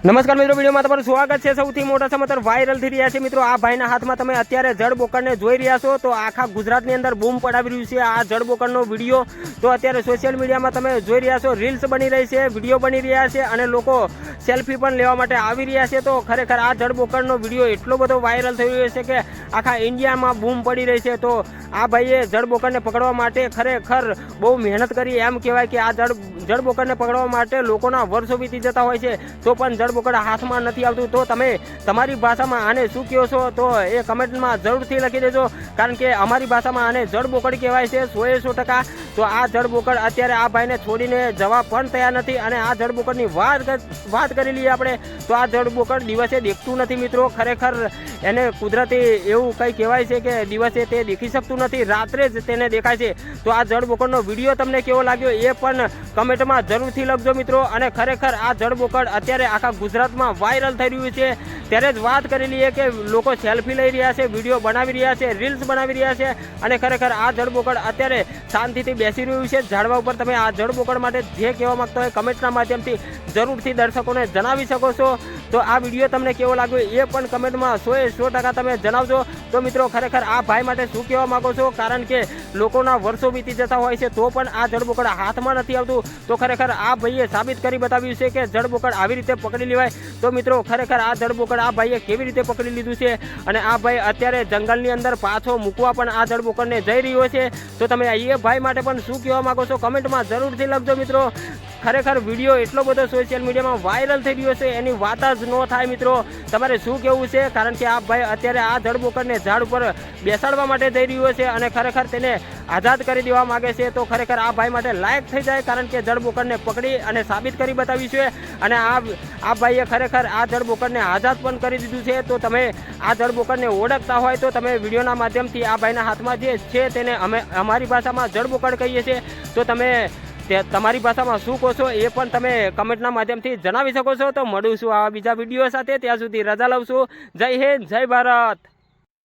નમસ્કાર મિત્રો, વિડીયોમાં તમારું સ્વાગત છે. સૌથી મોટા સમાચાર વાયરલ થઈ રહ્યા છે. મિત્રો, આ ભાઈના હાથમાં તમે અત્યારે જળબોકરને જોઈ રહ્યા છો. તો આખા ગુજરાતની અંદર બૂમ પડાવી રહ્યું છે આ જળબોકરનો વીડિયો. તો અત્યારે સોશિયલ મીડિયામાં તમે જોઈ રહ્યા છો રીલ્સ બની રહી છે વીડિયો બની રહ્યા છે અને લોકો સેલ્ફી પણ લેવા માટે આવી રહ્યા છે. તો ખરેખર આ જળબોકરનો વીડિયો એટલો બધો વાયરલ થઈ રહ્યો છે કે આખા ઇન્ડિયામાં બૂમ પડી રહી છે. તો આ ભાઈએ જળબોકરને પકડવા માટે ખરેખર બહુ મહેનત કરી. એમ કહેવાય કે આ જળ જળબોકરને પકડવા માટે લોકોના વર્ષો વીતી જતા હોય છે. તો પણ જળબોકર હાથમાં નથી આવતું. તો તમે તમારી ભાષામાં આને શું કહો છો? તો એ કમેન્ટમાં જરૂરથી લખી દેજો. કારણ કે અમારી ભાષામાં આને જળબોકડ કહેવાય છે સોએ સો ટકા. તો આ જળબોકડ અત્યારે આ ભાઈને છોડીને જવા પણ તૈયાર નથી અને આ જળબોકડની વાત વાત કરી લઈએ આપણે. તો આ જળબોકડ દિવસે દેખતું નથી મિત્રો. ખરેખર એને કુદરતી એવું કંઈ કહેવાય છે કે દિવસે તે દેખી શકતું નથી. રાત્રે જ તેને દેખાય છે. તો આ જળબોકડનો વીડિયો તમને કેવો લાગ્યો એ પણ કમેન્ટમાં જરૂરથી લખજો મિત્રો. અને ખરેખર આ જળબોકડ અત્યારે આખા ગુજરાતમાં વાયરલ થઈ રહ્યું છે. ત્યારે જ વાત કરી લઈએ કે લોકો સેલ્ફી લઈ રહ્યા છે, વીડિયો બનાવી રહ્યા છે, રીલ્સ બનાવી રહ્યા છે. અને ખરેખર આ જળબોકડ અત્યારે શાંતિથી બેસી રહ્યું છે. ઝાડવા ઉપર તમે આ જળબોકડ માટે જે કહેવા માગતા હોય કમેન્ટના માધ્યમથી જરૂરથી દર્શકોને જણાવી શકો છો. તો આ વીડિયો તમને કેવો લાગ્યો એ પણ કમેન્ટમાં સો એ સો ટકા તમે જણાવજો. તો મિત્રો, ખરેખર આ ભાઈ માટે શું કહેવા માંગો છો? કારણ કે લોકોના વર્ષો વીતી જતા હોય છે, તો પણ આ જળબોકડ હાથમાં નથી આવતું. તો ખરેખર આ ભાઈએ સાબિત કરી બતાવ્યું છે કે જળબોકડ આવી રીતે પકડી લેવાય. તો મિત્રો, ખરેખર આ જળબોકડ આ ભાઈએ કેવી રીતે પકડી લીધું છે? અને આ ભાઈ અત્યારે જંગલની અંદર પાછો મૂકવા પણ આ જળબોકડને જઈ રહ્યો છે. તો તમે એ ભાઈ માટે પણ શું કહેવા માંગો છો? કમેન્ટમાં જરૂરથી લખજો મિત્રો. ખરેખર વીડિયો એટલો બધો સોશિયલ મીડિયામાં વાયરલ થઈ રહ્યો છે, એની વાત જ ન થાય મિત્રો. તમારે શું કહેવું છે? કારણ કે આ ભાઈ અત્યારે આ જળબોકરને ઝાડ ઉપર બેસાડવા માટે જઈ રહ્યો છે અને ખરેખર તેને આઝાદ કરી દેવા માગે છે. તો ખરેખર આ ભાઈ માટે લાયક થઈ જાય કારણ કે જળબોકરને પકડી અને સાબિત કરી બતાવ્યું છે. અને આ આ ભાઈએ ખરેખર આ જળબોકરને આઝાદ પણ કરી દીધું છે. તો તમે આ જળબોકરને ઓળખતા હોય તો તમે વિડીયોના માધ્યમથી આ ભાઈના હાથમાં જે છે તેને અમે, અમારી ભાષામાં જળબોકર કહીએ છીએ. તો તમે તે તમારી ભાષામાં શું કહો છો એ પણ તમે કમેન્ટના માધ્યમથી જણાવી શકો છો. તો મળું છું આવા બીજા વીડિયો સાથે. ત્યાં સુધી રજા લઉં છું. જય હિન્દ, જય ભારત.